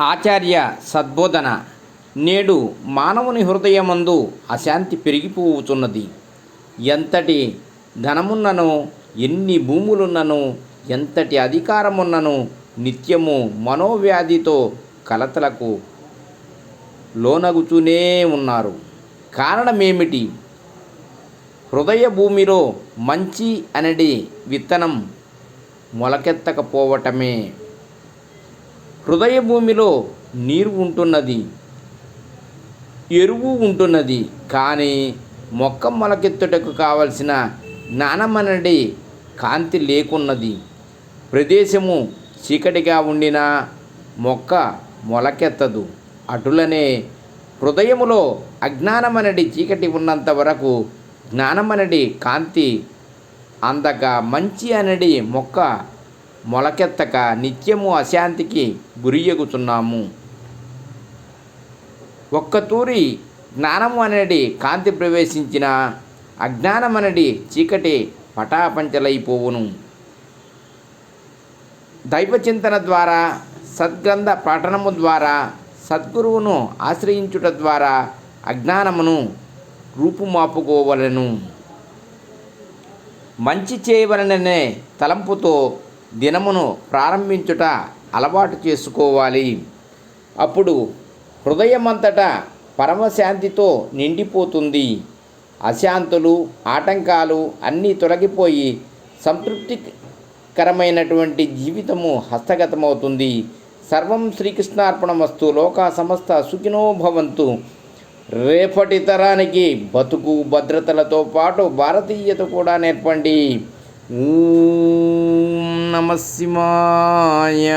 ఆచార్య సద్బోధన నేడు మానవుని హృదయమందు అశాంతి పెరిగిపోతున్నది. ఎంతటి ధనమున్నను ఎన్ని భూములున్నను ఎంతటి అధికారమున్నను నిత్యము మనోవ్యాధితో కలతలకు లోనగుతూనే ఉన్నారు. కారణమేమిటి? హృదయ భూమిలో మంచి అనేది విత్తనం మొలకెత్తకపోవటమే. హృదయ భూమిలో నీరు ఉంటున్నది ఎరువు ఉంటున్నది కానీ మొక్క మొలకెత్తుటకు కావలసిన జ్ఞానమనడి కాంతి లేకున్నది. ప్రదేశము చీకటిగా ఉండినా మొక్క మొలకెత్తదు. అటులనే హృదయములో అజ్ఞానమనడి చీకటి ఉన్నంత వరకు జ్ఞానమనడి కాంతి అందక మంచి అనడి మొక్క మొలకెత్తక నిత్యము అశాంతికి గురియగుతున్నాము ఒక్కతూరి జ్ఞానము అనేది కాంతి ప్రవేశించిన అజ్ఞానం అనేది చీకటి పటాపంచలైపోవును. దైవచింతన ద్వారా సద్గ్రంథ పఠనము ద్వారా సద్గురువును ఆశ్రయించుట ద్వారా అజ్ఞానమును రూపుమాపుకోవలను. మంచి చేయవలననే తలంపుతో దినమును ప్రారంభించుట అలవాటు చేసుకోవాలి. అప్పుడు హృదయమంతటా పరమశాంతితో నిండిపోతుంది. అశాంతులు ఆటంకాలు అన్నీ తొలగిపోయి సంతృప్తికరమైనటువంటి జీవితము హస్తగతమవుతుంది. సర్వం శ్రీకృష్ణార్పణ వస్తు లోక సమస్త సుఖినోభవంతు రేపటి తరానికి బతుకు భద్రతలతో పాటు భారతీయత కూడా నేర్పండి. ఓం నమ శివాయ.